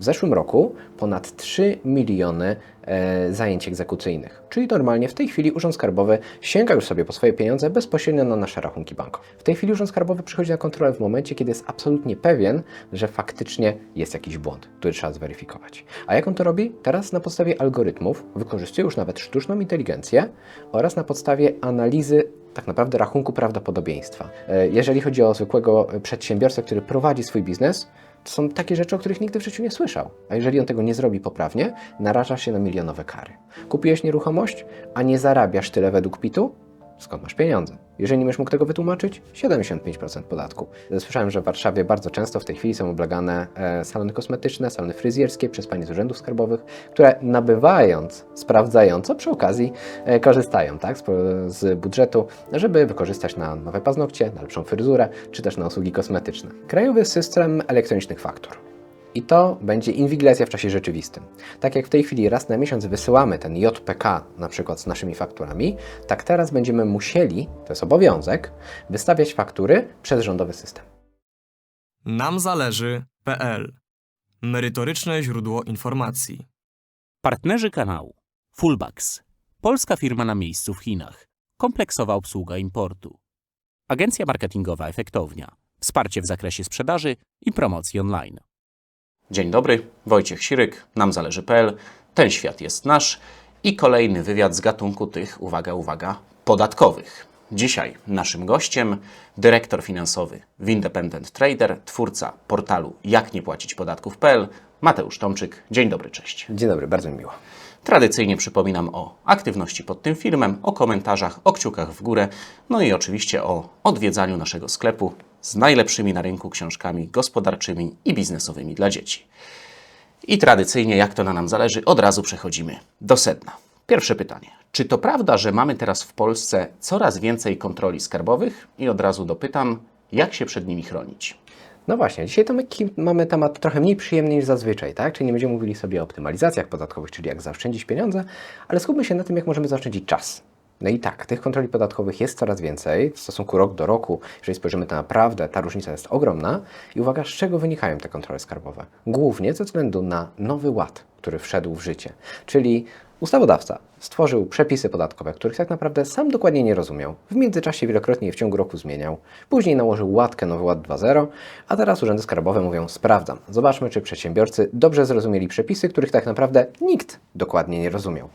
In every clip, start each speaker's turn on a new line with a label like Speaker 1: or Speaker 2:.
Speaker 1: W zeszłym roku ponad 3 miliony e, zajęć egzekucyjnych, czyli normalnie w tej chwili Urząd Skarbowy sięga już sobie po swoje pieniądze bezpośrednio na nasze rachunki bankowe. W tej chwili Urząd Skarbowy przychodzi na kontrolę w momencie, kiedy jest absolutnie pewien, że faktycznie jest jakiś błąd, który trzeba zweryfikować. A jak on to robi? Teraz na podstawie algorytmów wykorzystuje już nawet sztuczną inteligencję oraz na podstawie analizy tak naprawdę rachunku prawdopodobieństwa. E, Jeżeli chodzi o zwykłego przedsiębiorcę, który prowadzi swój biznes, to są takie rzeczy, o których nigdy w życiu nie słyszał. A jeżeli on tego nie zrobi poprawnie, naraża się na milionowe kary. Kupiłeś nieruchomość, a nie zarabiasz tyle według PIT-u? Skąd masz pieniądze? Jeżeli nie będziesz mógł tego wytłumaczyć, 75% podatku. Słyszałem, że w Warszawie bardzo często w tej chwili są oblegane e, salony kosmetyczne, salony fryzjerskie przez panie z urzędów skarbowych, które nabywając, sprawdzająco przy okazji e, korzystają tak, z, budżetu, żeby wykorzystać na nowe paznokcie, na lepszą fryzurę, czy też na usługi kosmetyczne. Krajowy system elektronicznych faktur. I to będzie inwigilacja w czasie rzeczywistym. Tak jak w tej chwili raz na miesiąc wysyłamy ten JPK na przykład z naszymi fakturami, tak teraz będziemy musieli, to jest obowiązek, wystawiać faktury przez rządowy system.
Speaker 2: Nam zależy.pl Merytoryczne źródło informacji.
Speaker 3: Partnerzy kanału Fullbacks. Polska firma na miejscu w Chinach. Kompleksowa obsługa importu. Agencja marketingowa Efektownia. Wsparcie w zakresie sprzedaży i promocji online.
Speaker 4: Dzień dobry, Wojciech Siryk, nam zależy.pl. Ten świat jest nasz i kolejny wywiad z gatunku tych, uwaga, uwaga, podatkowych. Dzisiaj naszym gościem dyrektor finansowy w Independent Trader, twórca portalu jak nie płacić podatków.pl, Mateusz Tomczyk. Dzień dobry, cześć.
Speaker 1: Dzień dobry, bardzo mi miło.
Speaker 4: Tradycyjnie przypominam o aktywności pod tym filmem, o komentarzach, o kciukach w górę, no i oczywiście o odwiedzaniu naszego sklepu z najlepszymi na rynku książkami gospodarczymi i biznesowymi dla dzieci. I tradycyjnie, jak to na nam zależy, od razu przechodzimy do sedna. Pierwsze pytanie. Czy to prawda, że mamy teraz w Polsce coraz więcej kontroli skarbowych? I od razu dopytam, jak się przed nimi chronić?
Speaker 1: No właśnie, dzisiaj to my mamy temat trochę mniej przyjemny niż zazwyczaj, tak? Czyli nie będziemy mówili sobie o optymalizacjach podatkowych, czyli jak zaoszczędzić pieniądze, ale skupmy się na tym, jak możemy zaoszczędzić czas. No i tak, tych kontroli podatkowych jest coraz więcej w stosunku rok do roku. Jeżeli spojrzymy, to naprawdę ta różnica jest ogromna. I uwaga, z czego wynikają te kontrole skarbowe? Głównie ze względu na nowy ład, który wszedł w życie. Czyli ustawodawca stworzył przepisy podatkowe, których tak naprawdę sam dokładnie nie rozumiał. W międzyczasie wielokrotnie je w ciągu roku zmieniał. Później nałożył łatkę Nowy Ład 2.0, a teraz urzędy skarbowe mówią sprawdzam. Zobaczmy, czy przedsiębiorcy dobrze zrozumieli przepisy, których tak naprawdę nikt dokładnie nie rozumiał.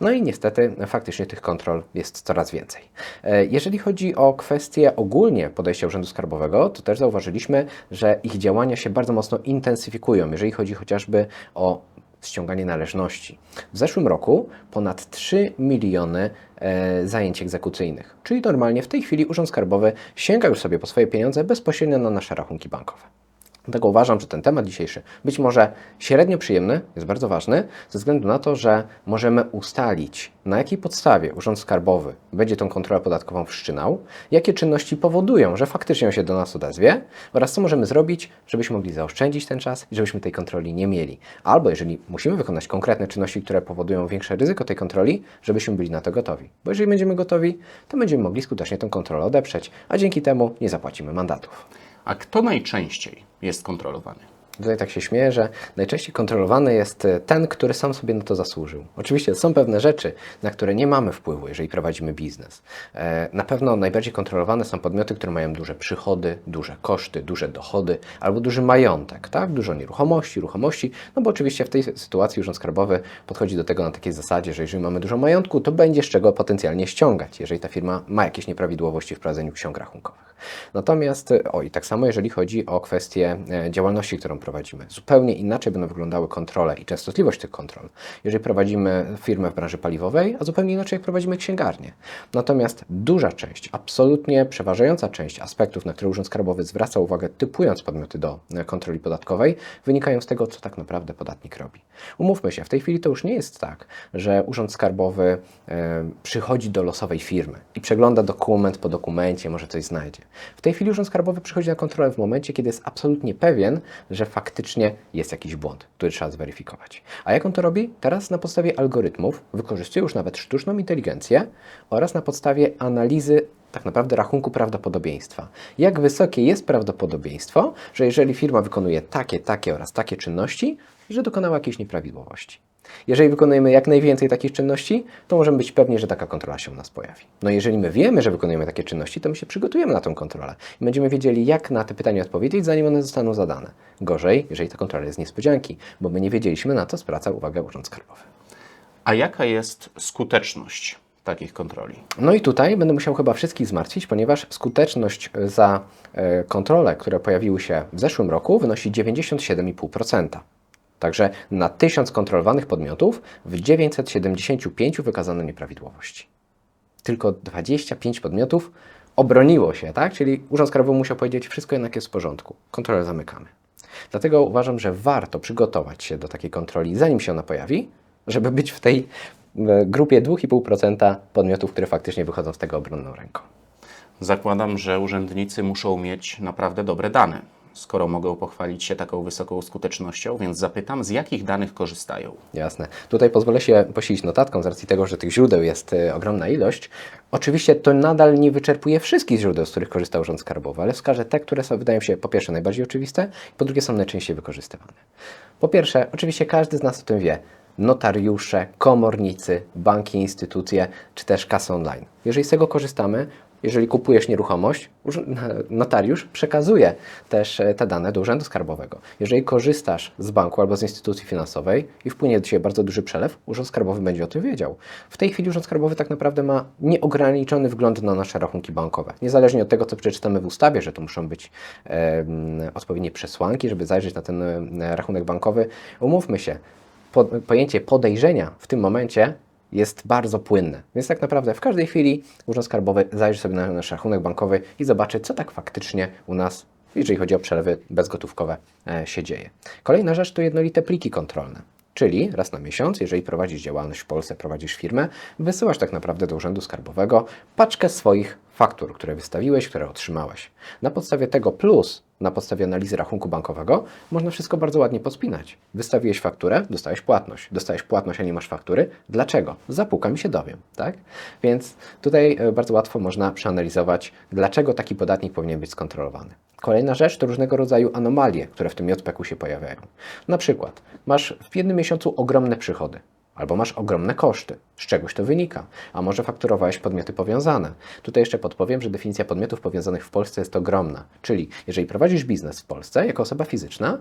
Speaker 1: No i niestety faktycznie tych kontrol jest coraz więcej. E, Jeżeli chodzi o kwestie ogólnie podejścia Urzędu Skarbowego, to też zauważyliśmy, że ich działania się bardzo mocno intensyfikują, jeżeli chodzi chociażby o ściąganie należności. W zeszłym roku ponad 3 miliony e, zajęć egzekucyjnych, czyli normalnie w tej chwili Urząd Skarbowy sięga już sobie po swoje pieniądze bezpośrednio na nasze rachunki bankowe. Dlatego uważam, że ten temat dzisiejszy, być może średnio przyjemny, jest bardzo ważny, ze względu na to, że możemy ustalić, na jakiej podstawie Urząd Skarbowy będzie tą kontrolę podatkową wszczynał, jakie czynności powodują, że faktycznie się do nas odezwie oraz co możemy zrobić, żebyśmy mogli zaoszczędzić ten czas i żebyśmy tej kontroli nie mieli. Albo jeżeli musimy wykonać konkretne czynności, które powodują większe ryzyko tej kontroli, żebyśmy byli na to gotowi. Bo jeżeli będziemy gotowi, to będziemy mogli skutecznie tę kontrolę odeprzeć, a dzięki temu nie zapłacimy mandatów.
Speaker 4: A kto najczęściej jest kontrolowany?
Speaker 1: Tutaj tak się śmieję, że najczęściej kontrolowany jest e, ten, który sam sobie na to zasłużył. Oczywiście są pewne rzeczy, na które nie mamy wpływu, jeżeli prowadzimy biznes. E, Na pewno najbardziej kontrolowane są podmioty, które mają duże przychody, duże koszty, duże dochody albo duży majątek, tak? Dużo nieruchomości, ruchomości, no bo oczywiście w tej sytuacji Urząd Skarbowy podchodzi do tego na takiej zasadzie, że jeżeli mamy dużo majątku, to będzie z czego potencjalnie ściągać, jeżeli ta firma ma jakieś nieprawidłowości w prowadzeniu ksiąg rachunkowych. Natomiast, e, o i tak samo jeżeli chodzi o kwestię działalności, którą prowadzimy. Zupełnie inaczej będą wyglądały kontrole i częstotliwość tych kontrol, jeżeli prowadzimy firmę w branży paliwowej, a zupełnie inaczej jak prowadzimy księgarnię. Natomiast duża część, absolutnie przeważająca część aspektów, na które Urząd Skarbowy zwraca uwagę, typując podmioty do kontroli podatkowej, wynikają z tego, co tak naprawdę podatnik robi. Umówmy się, w tej chwili to już nie jest tak, że Urząd Skarbowy e, przychodzi do losowej firmy i przegląda dokument po dokumencie, może coś znajdzie. W tej chwili Urząd Skarbowy przychodzi na kontrolę w momencie, kiedy jest absolutnie pewien, że faktycznie jest jakiś błąd, który trzeba zweryfikować. A jak on to robi? Teraz na podstawie algorytmów wykorzystuje już nawet sztuczną inteligencję oraz na podstawie analizy tak naprawdę rachunku prawdopodobieństwa. Jak wysokie jest prawdopodobieństwo, że jeżeli firma wykonuje takie, takie oraz takie czynności, że dokonała jakiejś nieprawidłowości. Jeżeli wykonujemy jak najwięcej takich czynności, to możemy być pewni, że taka kontrola się u nas pojawi. No jeżeli my wiemy, że wykonujemy takie czynności, to my się przygotujemy na tą kontrolę i będziemy wiedzieli, jak na te pytania odpowiedzieć, zanim one zostaną zadane. Gorzej, jeżeli ta kontrola jest niespodzianki, bo my nie wiedzieliśmy, na co zwraca uwagę Urząd Skarbowy.
Speaker 4: A jaka jest skuteczność takich kontroli?
Speaker 1: No i tutaj będę musiał chyba wszystkich zmartwić, ponieważ skuteczność za e, kontrole, które pojawiły się w zeszłym roku, wynosi 97,5%. Także na 1000 kontrolowanych podmiotów w 975 wykazano nieprawidłowości. Tylko 25 podmiotów obroniło się, tak? Czyli Urząd Skarbowy musiał powiedzieć, wszystko jednak jest w porządku, kontrolę zamykamy. Dlatego uważam, że warto przygotować się do takiej kontroli, zanim się ona pojawi, żeby być w tej e, grupie 2,5% podmiotów, które faktycznie wychodzą z tego obronną ręką.
Speaker 4: Zakładam, że urzędnicy muszą mieć naprawdę dobre dane, skoro mogą pochwalić się taką wysoką skutecznością, więc zapytam, z jakich danych korzystają?
Speaker 1: Jasne. Tutaj pozwolę się posilić notatką z racji tego, że tych źródeł jest e, ogromna ilość. Oczywiście to nadal nie wyczerpuje wszystkich źródeł, z których korzysta Urząd Skarbowy, ale wskażę te, które są, wydają się po pierwsze najbardziej oczywiste, po drugie są najczęściej wykorzystywane. Po pierwsze, oczywiście każdy z nas o tym wie. Notariusze, komornicy, banki, instytucje, czy też kasy online. Jeżeli z tego korzystamy, jeżeli kupujesz nieruchomość, urz- notariusz przekazuje też e, te dane do Urzędu Skarbowego. Jeżeli korzystasz z banku albo z instytucji finansowej i wpłynie do Ciebie bardzo duży przelew, Urząd Skarbowy będzie o tym wiedział. W tej chwili Urząd Skarbowy tak naprawdę ma nieograniczony wgląd na nasze rachunki bankowe. Niezależnie od tego, co przeczytamy w ustawie, że to muszą być em, odpowiednie przesłanki, żeby zajrzeć na ten e, rachunek bankowy, umówmy się, po, pojęcie podejrzenia w tym momencie jest bardzo płynne. Więc tak naprawdę w każdej chwili Urząd Skarbowy zajrzy sobie na nasz rachunek bankowy i zobaczy, co tak faktycznie u nas, jeżeli chodzi o przelewy bezgotówkowe, e, się dzieje. Kolejna rzecz to jednolite pliki kontrolne. Czyli raz na miesiąc, jeżeli prowadzisz działalność w Polsce, prowadzisz firmę, wysyłasz tak naprawdę do Urzędu Skarbowego paczkę swoich faktur, które wystawiłeś, które otrzymałeś. Na podstawie tego plus na podstawie analizy rachunku bankowego można wszystko bardzo ładnie pospinać. Wystawiłeś fakturę, dostałeś płatność. Dostałeś płatność, a nie masz faktury. Dlaczego? Zapukam i się dowiem, tak? Więc tutaj e, bardzo łatwo można przeanalizować, dlaczego taki podatnik powinien być skontrolowany. Kolejna rzecz to różnego rodzaju anomalie, które w tym JPK się pojawiają. Na przykład masz w jednym miesiącu ogromne przychody, Albo masz ogromne koszty. Z czegoś to wynika. A może fakturowałeś podmioty powiązane. Tutaj jeszcze podpowiem, że definicja podmiotów powiązanych w Polsce jest ogromna. Czyli jeżeli prowadzisz biznes w Polsce jako osoba fizyczna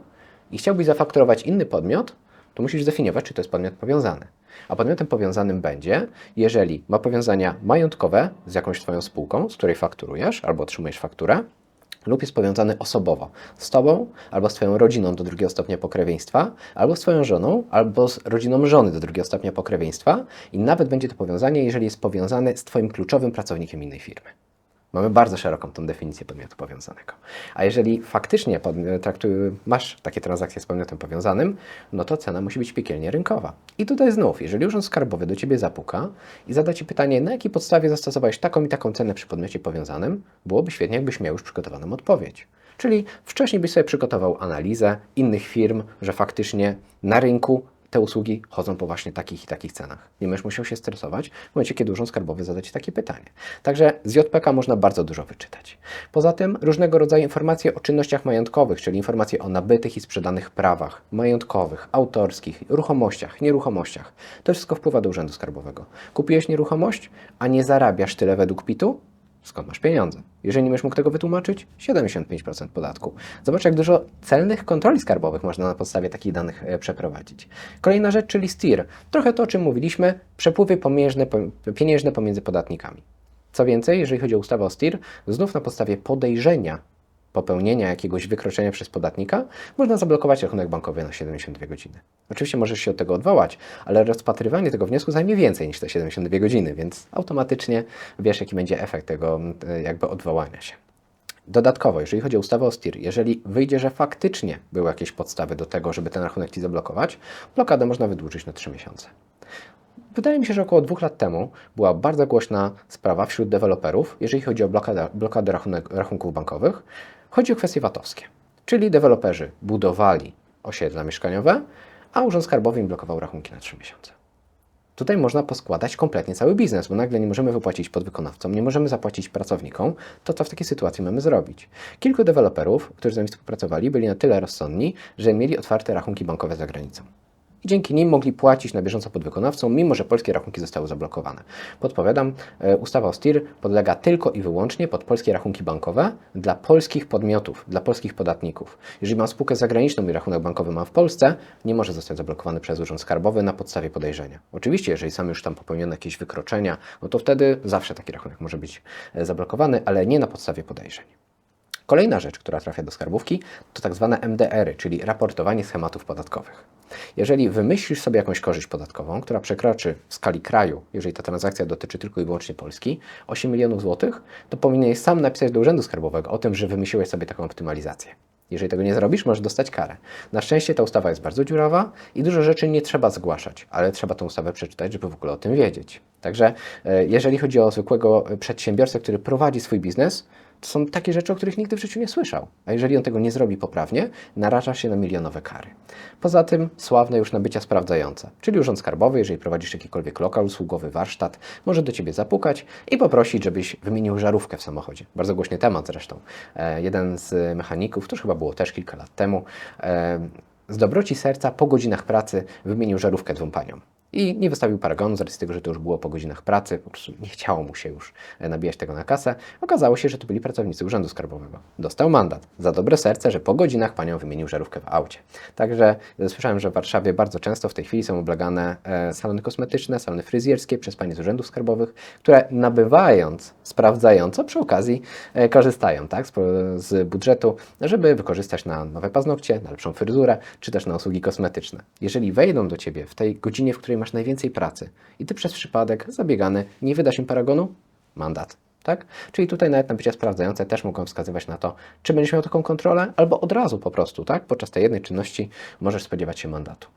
Speaker 1: i chciałbyś zafakturować inny podmiot, to musisz zdefiniować, czy to jest podmiot powiązany. A podmiotem powiązanym będzie, jeżeli ma powiązania majątkowe z jakąś Twoją spółką, z której fakturujesz albo otrzymujesz fakturę, lub jest powiązany osobowo z Tobą, albo z Twoją rodziną do drugiego stopnia pokrewieństwa, albo z Twoją żoną, albo z rodziną żony do drugiego stopnia pokrewieństwa i nawet będzie to powiązanie, jeżeli jest powiązany z Twoim kluczowym pracownikiem innej firmy. Mamy bardzo szeroką tą definicję podmiotu powiązanego. A jeżeli faktycznie pod, traktuj, masz takie transakcje z podmiotem powiązanym, no to cena musi być piekielnie rynkowa. I tutaj znów, jeżeli Urząd Skarbowy do Ciebie zapuka i zada Ci pytanie, na jakiej podstawie zastosowałeś taką i taką cenę przy podmiocie powiązanym, byłoby świetnie, jakbyś miał już przygotowaną odpowiedź. Czyli wcześniej byś sobie przygotował analizę innych firm, że faktycznie na rynku te usługi chodzą po właśnie takich i takich cenach. Nie będziesz musiał się stresować w momencie, kiedy Urząd Skarbowy zada Ci takie pytanie. Także z JPK można bardzo dużo wyczytać. Poza tym różnego rodzaju informacje o czynnościach majątkowych, czyli informacje o nabytych i sprzedanych prawach majątkowych, autorskich, ruchomościach, nieruchomościach. To wszystko wpływa do Urzędu Skarbowego. Kupiłeś nieruchomość, a nie zarabiasz tyle według PIT-u? Skąd masz pieniądze? Jeżeli nie będziesz mógł tego wytłumaczyć, 75% podatku. Zobacz, jak dużo celnych kontroli skarbowych można na podstawie takich danych e, przeprowadzić. Kolejna rzecz, czyli STIR. Trochę to, o czym mówiliśmy, przepływy pieniężne, pieniężne pomiędzy podatnikami. Co więcej, jeżeli chodzi o ustawę o STIR, znów na podstawie podejrzenia popełnienia jakiegoś wykroczenia przez podatnika, można zablokować rachunek bankowy na 72 godziny. Oczywiście możesz się od tego odwołać, ale rozpatrywanie tego wniosku zajmie więcej niż te 72 godziny, więc automatycznie wiesz, jaki będzie efekt tego e, jakby odwołania się. Dodatkowo, jeżeli chodzi o ustawę o STIR, jeżeli wyjdzie, że faktycznie były jakieś podstawy do tego, żeby ten rachunek Ci zablokować, blokadę można wydłużyć na 3 miesiące. Wydaje mi się, że około dwóch lat temu była bardzo głośna sprawa wśród deweloperów, jeżeli chodzi o blokadę, blokadę rachunek, rachunków bankowych. Chodzi o kwestie VAT-owskie, czyli deweloperzy budowali osiedla mieszkaniowe, a Urząd Skarbowy im blokował rachunki na 3 miesiące. Tutaj można poskładać kompletnie cały biznes, bo nagle nie możemy wypłacić podwykonawcom, nie możemy zapłacić pracownikom. To co w takiej sytuacji mamy zrobić? Kilku deweloperów, którzy z nami współpracowali, byli na tyle rozsądni, że mieli otwarte rachunki bankowe za granicą. I dzięki nim mogli płacić na bieżąco podwykonawcom, mimo że polskie rachunki zostały zablokowane. Podpowiadam, e, ustawa o STIR podlega tylko i wyłącznie pod polskie rachunki bankowe dla polskich podmiotów, dla polskich podatników. Jeżeli mam spółkę zagraniczną i rachunek bankowy mam w Polsce, nie może zostać zablokowany przez Urząd Skarbowy na podstawie podejrzenia. Oczywiście, jeżeli sam już tam popełniono jakieś wykroczenia, no to wtedy zawsze taki rachunek może być e, zablokowany, ale nie na podstawie podejrzeń. Kolejna rzecz, która trafia do skarbówki, to tak zwane MDR-y, czyli raportowanie schematów podatkowych. Jeżeli wymyślisz sobie jakąś korzyść podatkową, która przekroczy w skali kraju, jeżeli ta transakcja dotyczy tylko i wyłącznie Polski, 8 milionów złotych, to powinieneś sam napisać do Urzędu Skarbowego o tym, że wymyśliłeś sobie taką optymalizację. Jeżeli tego nie zrobisz, możesz dostać karę. Na szczęście ta ustawa jest bardzo dziurawa i dużo rzeczy nie trzeba zgłaszać, ale trzeba tę ustawę przeczytać, żeby w ogóle o tym wiedzieć. Także e, jeżeli chodzi o zwykłego przedsiębiorcę, który prowadzi swój biznes, są takie rzeczy, o których nigdy w życiu nie słyszał. A jeżeli on tego nie zrobi poprawnie, naraża się na milionowe kary. Poza tym sławne już nabycia sprawdzające, czyli Urząd Skarbowy, jeżeli prowadzisz jakikolwiek lokal, usługowy, warsztat, może do Ciebie zapukać i poprosić, żebyś wymienił żarówkę w samochodzie. Bardzo głośny temat zresztą. E, jeden z mechaników, to już chyba było też kilka lat temu, e, z dobroci serca po godzinach pracy wymienił żarówkę dwóm paniom. I nie wystawił paragonu z racji tego, że to już było po godzinach pracy, po prostu nie chciało mu się już e, nabijać tego na kasę. Okazało się, że to byli pracownicy Urzędu Skarbowego. Dostał mandat za dobre serce, że po godzinach panią wymienił żarówkę w aucie. Także e, słyszałem, że w Warszawie bardzo często w tej chwili są oblegane e, salony kosmetyczne, salony fryzjerskie przez panie z Urzędów Skarbowych, które nabywając, sprawdzająco przy okazji korzystają tak, z budżetu, żeby wykorzystać na nowe paznokcie, na lepszą fryzurę, czy też na usługi kosmetyczne. Jeżeli wejdą do Ciebie w tej godzinie, w której masz najwięcej pracy i Ty przez przypadek zabiegany nie wydasz im paragonu, mandat. Tak? Czyli tutaj nawet nabycia sprawdzające też mogą wskazywać na to, czy będziesz miał taką kontrolę, albo od razu po prostu, tak? Podczas tej jednej czynności możesz spodziewać się mandatu.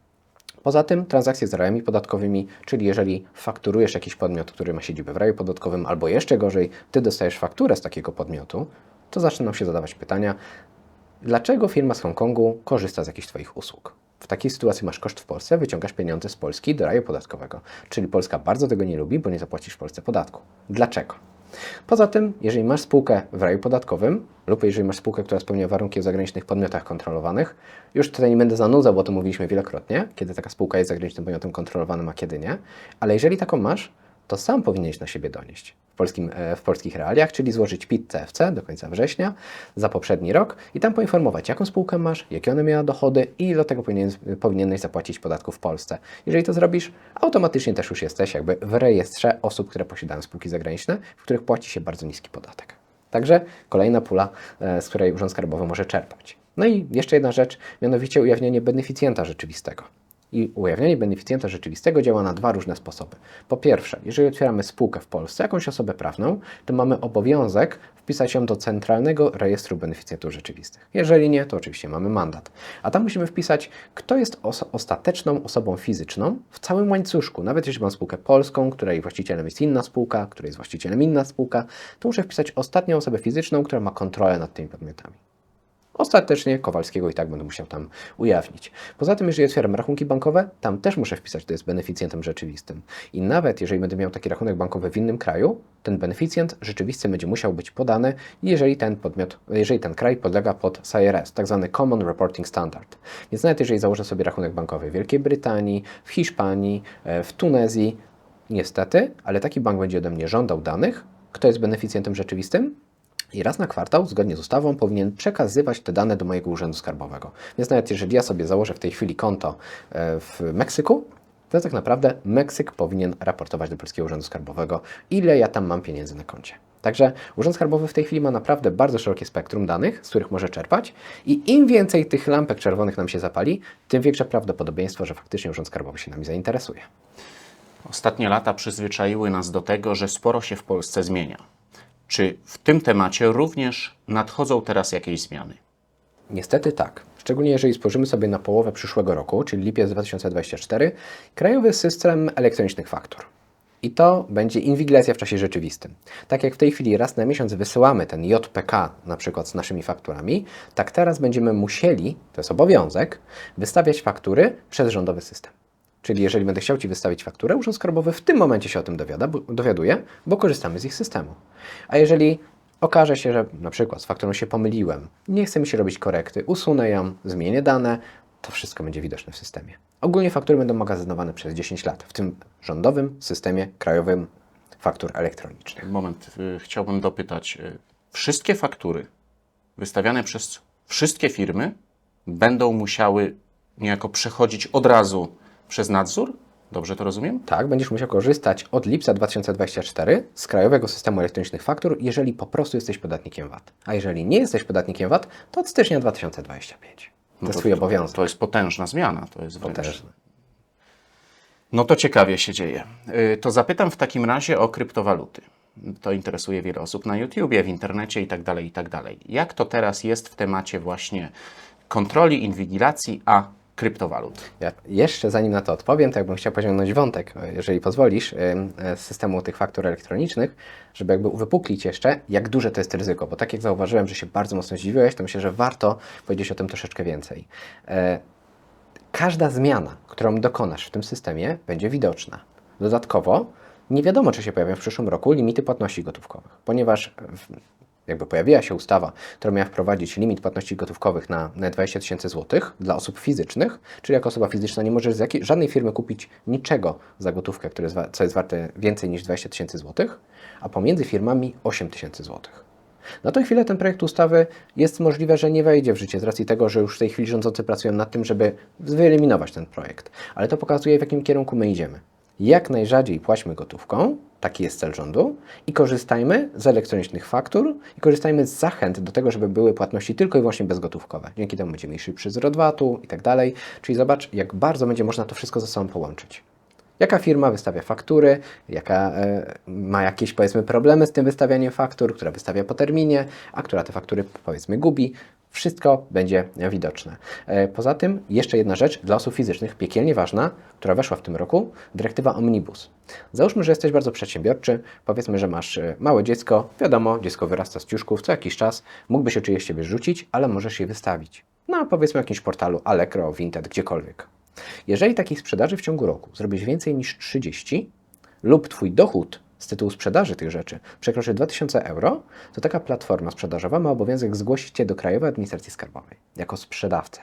Speaker 1: Poza tym transakcje z rajami podatkowymi, czyli jeżeli fakturujesz jakiś podmiot, który ma siedzibę w raju podatkowym, albo jeszcze gorzej, ty dostajesz fakturę z takiego podmiotu, to zaczną się zadawać pytania, dlaczego firma z Hongkongu korzysta z jakichś Twoich usług? W takiej sytuacji masz koszt w Polsce, wyciągasz pieniądze z Polski do raju podatkowego. Czyli Polska bardzo tego nie lubi, bo nie zapłacisz w Polsce podatku. Dlaczego? Poza tym, jeżeli masz spółkę w raju podatkowym lub jeżeli masz spółkę, która spełnia warunki w zagranicznych podmiotach kontrolowanych, już tutaj nie będę zanudzał, bo to mówiliśmy wielokrotnie, kiedy taka spółka jest zagranicznym podmiotem kontrolowanym, a kiedy nie, ale jeżeli taką masz, to sam powinieneś na siebie donieść w, polskim, e, w polskich realiach, czyli złożyć PIT CFC do końca września za poprzedni rok i tam poinformować, jaką spółkę masz, jakie one miała dochody i ile do tego powinien, powinieneś zapłacić podatku w Polsce. Jeżeli to zrobisz, automatycznie też już jesteś jakby w rejestrze osób, które posiadają spółki zagraniczne, w których płaci się bardzo niski podatek. Także kolejna pula, e, z której Urząd Skarbowy może czerpać. No i jeszcze jedna rzecz, mianowicie ujawnienie beneficjenta rzeczywistego. I ujawnienie beneficjenta rzeczywistego działa na dwa różne sposoby. Po pierwsze, jeżeli otwieramy spółkę w Polsce, jakąś osobę prawną, to mamy obowiązek wpisać ją do Centralnego Rejestru Beneficjentów Rzeczywistych. Jeżeli nie, to oczywiście mamy mandat. A tam musimy wpisać, kto jest os- ostateczną osobą fizyczną w całym łańcuszku. Nawet jeśli mam spółkę polską, której właścicielem jest inna spółka, której jest właścicielem inna spółka, to muszę wpisać ostatnią osobę fizyczną, która ma kontrolę nad tymi podmiotami. Ostatecznie Kowalskiego i tak będę musiał tam ujawnić. Poza tym, jeżeli otwieram rachunki bankowe, tam też muszę wpisać, kto jest beneficjentem rzeczywistym. I nawet jeżeli będę miał taki rachunek bankowy w innym kraju, ten beneficjent rzeczywisty będzie musiał być podany, jeżeli ten podmiot, jeżeli ten kraj podlega pod CIRS, tak zwany Common Reporting Standard. Więc nawet jeżeli założę sobie rachunek bankowy w Wielkiej Brytanii, w Hiszpanii, e, w Tunezji, niestety, ale taki bank będzie ode mnie żądał danych, kto jest beneficjentem rzeczywistym, i raz na kwartał, zgodnie z ustawą, powinien przekazywać te dane do mojego urzędu skarbowego. Więc nawet jeżeli ja sobie założę w tej chwili konto e, w Meksyku, to tak naprawdę Meksyk powinien raportować do Polskiego Urzędu Skarbowego, ile ja tam mam pieniędzy na koncie. Także Urząd Skarbowy w tej chwili ma naprawdę bardzo szerokie spektrum danych, z których może czerpać i im więcej tych lampek czerwonych nam się zapali, tym większe prawdopodobieństwo, że faktycznie Urząd Skarbowy się nami zainteresuje.
Speaker 4: Ostatnie lata przyzwyczaiły nas do tego, że sporo się w Polsce zmienia. Czy w tym temacie również nadchodzą teraz jakieś zmiany?
Speaker 1: Niestety tak. Szczególnie jeżeli spojrzymy sobie na połowę przyszłego roku, czyli lipiec 2024, krajowy system elektronicznych faktur. I to będzie inwigilacja w czasie rzeczywistym. Tak jak w tej chwili raz na miesiąc wysyłamy ten JPK na przykład z naszymi fakturami, tak teraz będziemy musieli, to jest obowiązek, wystawiać faktury przez rządowy system. Czyli jeżeli będę chciał Ci wystawić fakturę, Urząd Skarbowy w tym momencie się o tym dowiada, bo, dowiaduje, bo korzystamy z ich systemu. A jeżeli okaże się, że na przykład z fakturą się pomyliłem, nie chce mi się robić korekty, usunę ją, zmienię dane, to wszystko będzie widoczne w systemie. Ogólnie faktury będą magazynowane przez 10 lat w tym rządowym systemie krajowym faktur elektronicznych.
Speaker 4: Moment, y, chciałbym dopytać. y, Wszystkie faktury wystawiane przez wszystkie firmy będą musiały niejako przechodzić od razu przez nadzór? Dobrze to rozumiem?
Speaker 1: Tak, będziesz musiał korzystać od lipca 2024 z Krajowego Systemu Elektronicznych Faktur, jeżeli po prostu jesteś podatnikiem VAT. A jeżeli nie jesteś podatnikiem VAT, to od stycznia 2025. To jest Twój obowiązek.
Speaker 4: To jest potężna zmiana. To jest wręcz...
Speaker 1: Potężny.
Speaker 4: No to ciekawie się dzieje. Y, To zapytam w takim razie o kryptowaluty. To interesuje wiele osób na YouTubie, w internecie i tak dalej, i tak dalej. Jak to teraz jest w temacie właśnie kontroli, inwigilacji, a kryptowalut?
Speaker 1: Ja jeszcze zanim na to odpowiem, to jakbym chciał pociągnąć wątek, e, jeżeli pozwolisz, ym, e, z systemu tych faktur elektronicznych, żeby jakby uwypuklić jeszcze, jak duże to jest ryzyko, bo tak jak zauważyłem, że się bardzo mocno zdziwiłeś, to myślę, że warto powiedzieć o tym troszeczkę więcej. E, każda zmiana, którą dokonasz w tym systemie, będzie widoczna. Dodatkowo nie wiadomo, czy się pojawią w przyszłym roku limity płatności gotówkowych, ponieważ jakby pojawiła się ustawa, która miała wprowadzić limit płatności gotówkowych na, na 20 tysięcy złotych dla osób fizycznych, czyli jako osoba fizyczna nie możesz z jakiej, żadnej firmy kupić niczego za gotówkę, które jest, co jest warte więcej niż 20 tysięcy złotych, a pomiędzy firmami 8 tysięcy złotych. Na tę chwilę ten projekt ustawy jest możliwe, że nie wejdzie w życie z racji tego, że już w tej chwili rządzący pracują nad tym, żeby wyeliminować ten projekt. Ale to pokazuje, w jakim kierunku my idziemy. Jak najrzadziej płaćmy gotówką, taki jest cel rządu, i korzystajmy z elektronicznych faktur i korzystajmy z zachęt do tego, żeby były płatności tylko i wyłącznie bezgotówkowe. Dzięki temu będzie mniejszy przyzrost VAT-u i tak dalej. Czyli zobacz, jak bardzo będzie można to wszystko ze sobą połączyć. Jaka firma wystawia faktury, jaka e, ma jakieś powiedzmy problemy z tym wystawianiem faktur, która wystawia po terminie, a która te faktury powiedzmy gubi. Wszystko będzie widoczne. E, poza tym jeszcze jedna rzecz dla osób fizycznych, piekielnie ważna, która weszła w tym roku, dyrektywa Omnibus. Załóżmy, że jesteś bardzo przedsiębiorczy, powiedzmy, że masz e, małe dziecko, wiadomo, dziecko wyrasta z ciuszków, co jakiś czas mógłby się czyjeś ciebie rzucić, ale możesz je wystawić. No, powiedzmy jakimś portalu Allegro, Vinted, gdziekolwiek. Jeżeli takich sprzedaży w ciągu roku zrobisz więcej niż 30 lub Twój dochód z tytułu sprzedaży tych rzeczy przekroczy 2000 euro, to taka platforma sprzedażowa ma obowiązek zgłosić Cię do Krajowej Administracji Skarbowej jako sprzedawcę.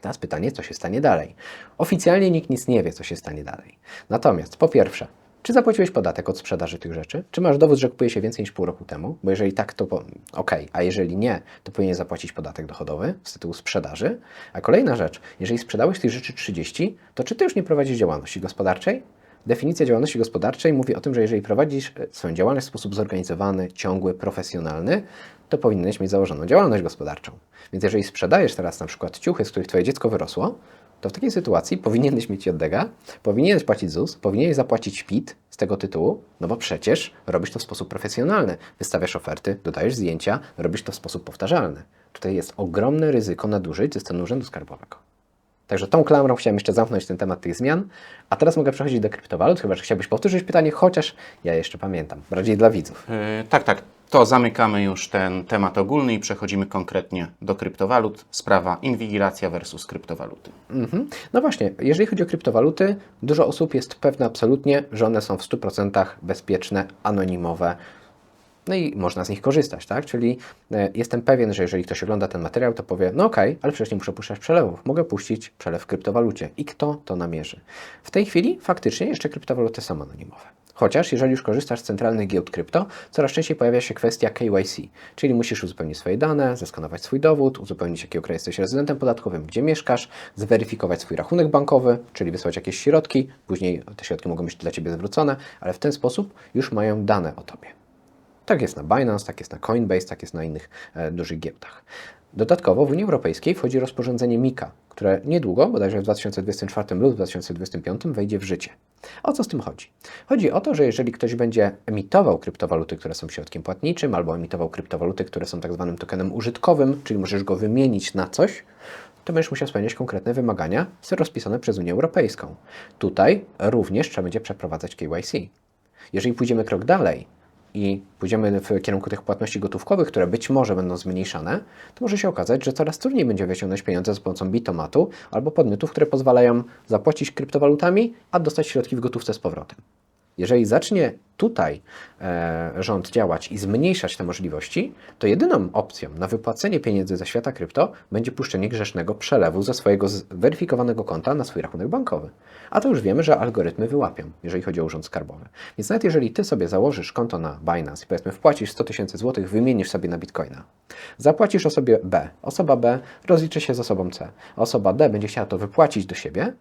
Speaker 1: Teraz pytanie, co się stanie dalej. Oficjalnie nikt nic nie wie, co się stanie dalej. Natomiast po pierwsze, czy zapłaciłeś podatek od sprzedaży tych rzeczy? Czy masz dowód, że kupuje się więcej niż pół roku temu? Bo jeżeli tak, to ok, a jeżeli nie, to powinien zapłacić podatek dochodowy z tytułu sprzedaży. A kolejna rzecz, jeżeli sprzedałeś tych rzeczy 30, to czy ty już nie prowadzisz działalności gospodarczej? Definicja działalności gospodarczej mówi o tym, że jeżeli prowadzisz e, swoją działalność w sposób zorganizowany, ciągły, profesjonalny, to powinieneś mieć założoną działalność gospodarczą. Więc jeżeli sprzedajesz teraz na przykład ciuchy, z których Twoje dziecko wyrosło, to w takiej sytuacji powinieneś mieć JDG, powinieneś płacić ZUS, powinieneś zapłacić PIT z tego tytułu, no bo przecież robisz to w sposób profesjonalny. Wystawiasz oferty, dodajesz zdjęcia, robisz to w sposób powtarzalny. Tutaj jest ogromne ryzyko nadużyć ze strony Urzędu Skarbowego. Także tą klamrą chciałem jeszcze zamknąć ten temat tych zmian, a teraz mogę przechodzić do kryptowalut, chyba że chciałbyś powtórzyć pytanie, chociaż ja jeszcze pamiętam, bardziej dla widzów.
Speaker 4: Yy, tak, tak. To zamykamy już ten temat ogólny i przechodzimy konkretnie do kryptowalut. Sprawa inwigilacja versus kryptowaluty.
Speaker 1: Mhm. No właśnie, jeżeli chodzi o kryptowaluty, dużo osób jest pewne absolutnie, że one są w 100% bezpieczne, anonimowe. No i można z nich korzystać, tak? Czyli e, jestem pewien, że jeżeli ktoś ogląda ten materiał, to powie, no okej, ale przecież nie muszę puszczać przelewów. Mogę puścić przelew w kryptowalucie. I kto to namierzy? W tej chwili faktycznie jeszcze kryptowaluty są anonimowe. Chociaż jeżeli już korzystasz z centralnych giełd krypto, coraz częściej pojawia się kwestia KYC, czyli musisz uzupełnić swoje dane, zeskanować swój dowód, uzupełnić jakiego kraju jesteś rezydentem podatkowym, gdzie mieszkasz, zweryfikować swój rachunek bankowy, czyli wysłać jakieś środki, później te środki mogą być dla Ciebie zwrócone, ale w ten sposób już mają dane o Tobie. Tak jest na Binance, tak jest na Coinbase, tak jest na innych e, dużych giełdach. Dodatkowo w Unii Europejskiej wchodzi rozporządzenie MiCA, które niedługo, bodajże w 2024 lub 2025 wejdzie w życie. O co z tym chodzi? Chodzi o to, że jeżeli ktoś będzie emitował kryptowaluty, które są środkiem płatniczym, albo emitował kryptowaluty, które są tak zwanym tokenem użytkowym, czyli możesz go wymienić na coś, to będziesz musiał spełniać konkretne wymagania rozpisane przez Unię Europejską. Tutaj również trzeba będzie przeprowadzać KYC. Jeżeli pójdziemy krok dalej, i pójdziemy w kierunku tych płatności gotówkowych, które być może będą zmniejszane, to może się okazać, że coraz trudniej będzie wyciągnąć pieniądze za pomocą bitomatu albo podmiotów, które pozwalają zapłacić kryptowalutami, a dostać środki w gotówce z powrotem. Jeżeli zacznie tutaj e, rząd działać i zmniejszać te możliwości, to jedyną opcją na wypłacenie pieniędzy ze świata krypto będzie puszczenie grzesznego przelewu ze swojego zweryfikowanego konta na swój rachunek bankowy. A to już wiemy, że algorytmy wyłapią, jeżeli chodzi o urząd skarbowy. Więc nawet jeżeli ty sobie założysz konto na Binance i powiedzmy wpłacisz 100 tysięcy złotych, wymienisz sobie na bitcoina, zapłacisz osobie B, osoba B rozliczy się z osobą C, osoba D będzie chciała to wypłacić do siebie,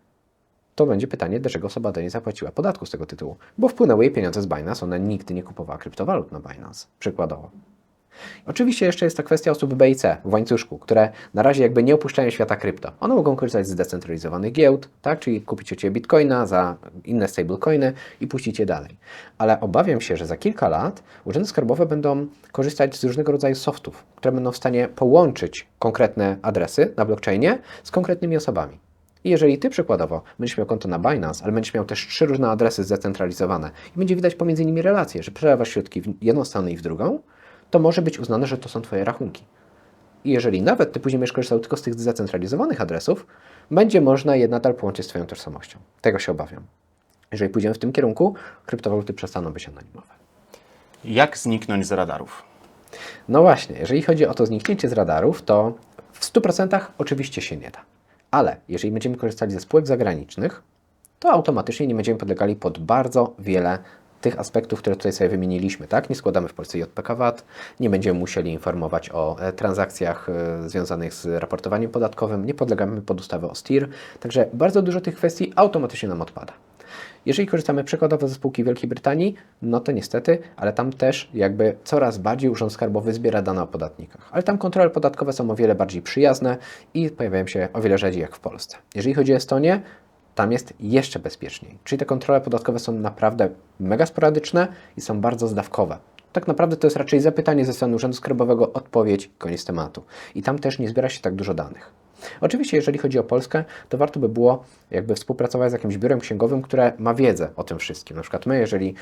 Speaker 1: to będzie pytanie, dlaczego osoba D nie zapłaciła podatku z tego tytułu. Bo wpłynęły jej pieniądze z Binance, ona nigdy nie kupowała kryptowalut na Binance, przykładowo. Oczywiście jeszcze jest ta kwestia osób B i C w łańcuszku, które na razie jakby nie opuszczają świata krypto. One mogą korzystać z zdecentralizowanych giełd, tak? czyli kupić od Ciebie bitcoina za inne stablecoiny i puścić je dalej. Ale obawiam się, że za kilka lat urzędy skarbowe będą korzystać z różnego rodzaju softów, które będą w stanie połączyć konkretne adresy na blockchainie z konkretnymi osobami. I jeżeli Ty przykładowo będziesz miał konto na Binance, ale będziesz miał też trzy różne adresy zdecentralizowane i będzie widać pomiędzy nimi relacje, że przelewasz środki w jedną stronę i w drugą, to może być uznane, że to są Twoje rachunki. I jeżeli nawet Ty później będziesz korzystał tylko z tych zdecentralizowanych adresów, będzie można je nadal połączyć z Twoją tożsamością. Tego się obawiam. Jeżeli pójdziemy w tym kierunku, kryptowaluty przestaną być anonimowe.
Speaker 4: Jak zniknąć z radarów?
Speaker 1: No właśnie, jeżeli chodzi o to zniknięcie z radarów, to w 100% oczywiście się nie da. Ale jeżeli będziemy korzystali ze spółek zagranicznych, to automatycznie nie będziemy podlegali pod bardzo wiele tych aspektów, które tutaj sobie wymieniliśmy. Tak? Nie składamy w Polsce JPK VAT, nie będziemy musieli informować o e, transakcjach e, związanych z raportowaniem podatkowym, nie podlegamy pod ustawę o STIR, także bardzo dużo tych kwestii automatycznie nam odpada. Jeżeli korzystamy przykładowo ze spółki Wielkiej Brytanii, no to niestety, ale tam też jakby coraz bardziej Urząd Skarbowy zbiera dane o podatnikach. Ale tam kontrole podatkowe są o wiele bardziej przyjazne i pojawiają się o wiele rzadziej jak w Polsce. Jeżeli chodzi o Estonię, tam jest jeszcze bezpieczniej. Czyli te kontrole podatkowe są naprawdę mega sporadyczne i są bardzo zdawkowe. Tak naprawdę to jest raczej zapytanie ze strony Urzędu Skarbowego, odpowiedź, koniec tematu. I tam też nie zbiera się tak dużo danych. Oczywiście, jeżeli chodzi o Polskę, to warto by było jakby współpracować z jakimś biurem księgowym, które ma wiedzę o tym wszystkim. Na przykład my, jeżeli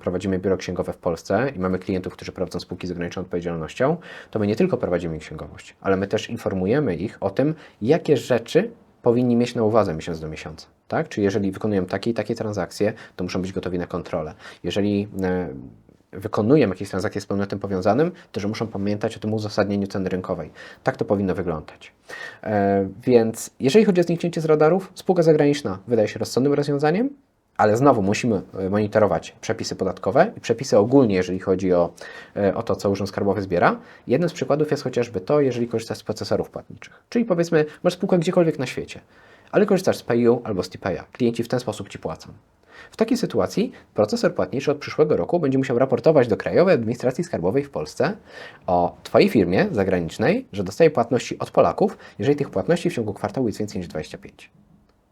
Speaker 1: prowadzimy biuro księgowe w Polsce i mamy klientów, którzy prowadzą spółki z ograniczoną odpowiedzialnością, to my nie tylko prowadzimy księgowość, ale my też informujemy ich o tym, jakie rzeczy powinni mieć na uwadze miesiąc do miesiąca. Tak? Czyli jeżeli wykonują takie i takie transakcje, to muszą być gotowi na kontrolę. Jeżeli wykonują jakieś transakcje z podmiotem powiązanym, to że muszą pamiętać o tym uzasadnieniu ceny rynkowej. Tak to powinno wyglądać. E, więc jeżeli chodzi o zniknięcie z radarów, spółka zagraniczna wydaje się rozsądnym rozwiązaniem, ale znowu musimy e, monitorować przepisy podatkowe i przepisy ogólnie, jeżeli chodzi o, e, o to, co Urząd Skarbowy zbiera. Jednym z przykładów jest chociażby to, jeżeli korzystasz z procesorów płatniczych. Czyli powiedzmy, masz spółkę gdziekolwiek na świecie, ale korzystasz z PayU albo z TPaya. Klienci w ten sposób Ci płacą. W takiej sytuacji procesor płatniczy od przyszłego roku będzie musiał raportować do Krajowej Administracji Skarbowej w Polsce o Twojej firmie zagranicznej, że dostaje płatności od Polaków, jeżeli tych płatności w ciągu kwartału jest więcej niż 25.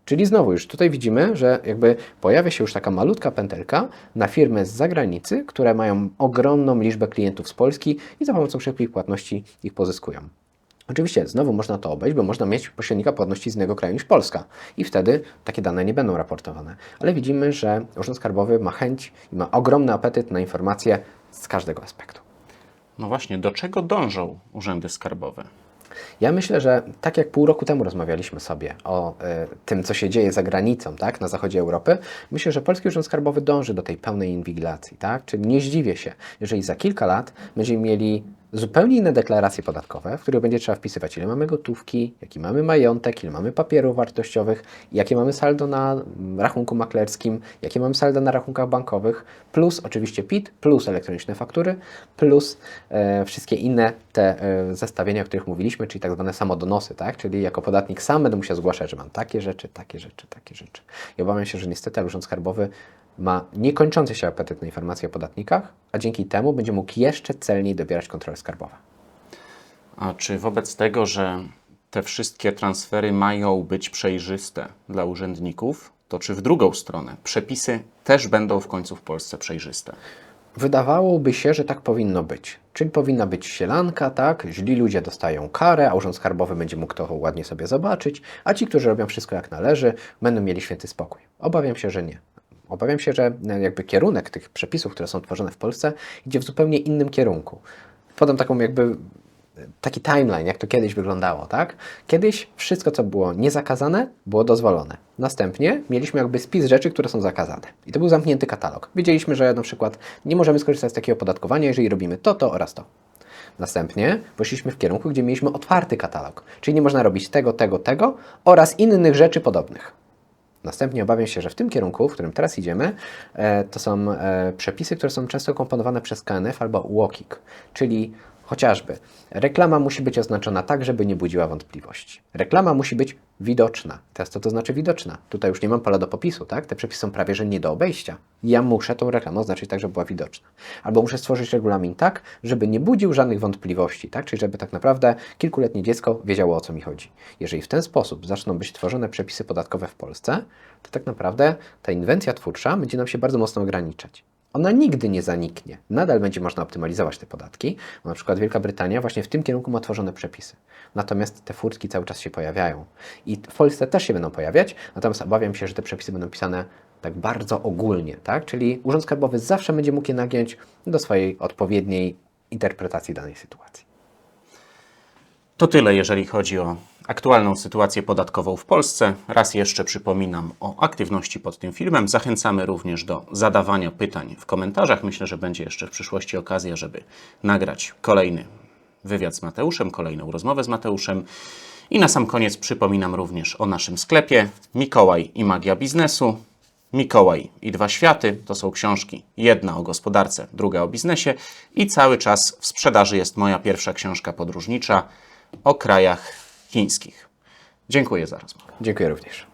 Speaker 1: Czyli znowu już tutaj widzimy, że jakby pojawia się już taka malutka pętelka na firmy z zagranicy, które mają ogromną liczbę klientów z Polski i za pomocą szybkich płatności ich pozyskują. Oczywiście znowu można to obejść, bo można mieć pośrednika płatności z innego kraju niż Polska i wtedy takie dane nie będą raportowane. Ale widzimy, że Urząd Skarbowy ma chęć i ma ogromny apetyt na informacje z każdego aspektu.
Speaker 4: No właśnie, do czego dążą urzędy skarbowe?
Speaker 1: Ja myślę, że tak jak pół roku temu rozmawialiśmy sobie o e, tym, co się dzieje za granicą, tak, na zachodzie Europy, myślę, że Polski Urząd Skarbowy dąży do tej pełnej inwigilacji, tak? Czyli nie zdziwię się, jeżeli za kilka lat będziemy mieli zupełnie inne deklaracje podatkowe, w których będzie trzeba wpisywać, ile mamy gotówki, jaki mamy majątek, ile mamy papierów wartościowych, jakie mamy saldo na mm, rachunku maklerskim, jakie mamy saldo na rachunkach bankowych, plus oczywiście PIT, plus elektroniczne faktury, plus e, wszystkie inne te e, zestawienia, o których mówiliśmy, czyli tak zwane samodonosy, tak? Czyli jako podatnik sam będę musiał zgłaszać, że mam takie rzeczy, takie rzeczy, takie rzeczy. I obawiam się, że niestety Urząd Skarbowy ma niekończący się apetyt na informacje o podatnikach, a dzięki temu będzie mógł jeszcze celniej dobierać kontrole skarbowe.
Speaker 4: A czy wobec tego, że te wszystkie transfery mają być przejrzyste dla urzędników, to czy w drugą stronę przepisy też będą w końcu w Polsce przejrzyste?
Speaker 1: Wydawałoby się, że tak powinno być. Czyli powinna być sielanka, tak? Źli ludzie dostają karę, a Urząd Skarbowy będzie mógł to ładnie sobie zobaczyć, a ci, którzy robią wszystko jak należy, będą mieli święty spokój. Obawiam się, że nie. Obawiam się, że e, jakby kierunek tych przepisów, które są tworzone w Polsce, idzie w zupełnie innym kierunku. Podam taką jakby e, taki timeline, jak to kiedyś wyglądało, tak? Kiedyś wszystko, co było niezakazane, było dozwolone. Następnie mieliśmy jakby spis rzeczy, które są zakazane. I to był zamknięty katalog. Wiedzieliśmy, że na przykład nie możemy skorzystać z takiego opodatkowania, jeżeli robimy to, to oraz to. Następnie poszliśmy w kierunku, gdzie mieliśmy otwarty katalog, czyli nie można robić tego, tego, tego oraz innych rzeczy podobnych. Następnie obawiam się, że w tym kierunku, w którym teraz idziemy, e, to są e, przepisy, które są często komponowane przez KNF albo UOKiK, czyli chociażby reklama musi być oznaczona tak, żeby nie budziła wątpliwości. Reklama musi być widoczna. Teraz co to znaczy widoczna? Tutaj już nie mam pola do popisu, tak? Te przepisy są prawie, że nie do obejścia. Ja muszę tą reklamę oznaczyć tak, żeby była widoczna. Albo muszę stworzyć regulamin tak, żeby nie budził żadnych wątpliwości, tak? Czyli żeby tak naprawdę kilkuletnie dziecko wiedziało, o co mi chodzi. Jeżeli w ten sposób zaczną być tworzone przepisy podatkowe w Polsce, to tak naprawdę ta inwencja twórcza będzie nam się bardzo mocno ograniczać. Ona nigdy nie zaniknie. Nadal będzie można optymalizować te podatki, na przykład Wielka Brytania właśnie w tym kierunku ma tworzone przepisy. Natomiast te furtki cały czas się pojawiają. I w Polsce też się będą pojawiać, natomiast obawiam się, że te przepisy będą pisane tak bardzo ogólnie, tak? Czyli Urząd Skarbowy zawsze będzie mógł je nagiąć do swojej odpowiedniej interpretacji danej sytuacji.
Speaker 4: To tyle, jeżeli chodzi o aktualną sytuację podatkową w Polsce. Raz jeszcze przypominam o aktywności pod tym filmem. Zachęcamy również do zadawania pytań w komentarzach. Myślę, że będzie jeszcze w przyszłości okazja, żeby nagrać kolejny wywiad z Mateuszem, kolejną rozmowę z Mateuszem. I na sam koniec przypominam również o naszym sklepie Mikołaj i Magia Biznesu. Mikołaj i dwa światy to są książki. Jedna o gospodarce, druga o biznesie. I cały czas w sprzedaży jest moja pierwsza książka podróżnicza o krajach chińskich. Dziękuję za rozmowę.
Speaker 1: Dziękuję również.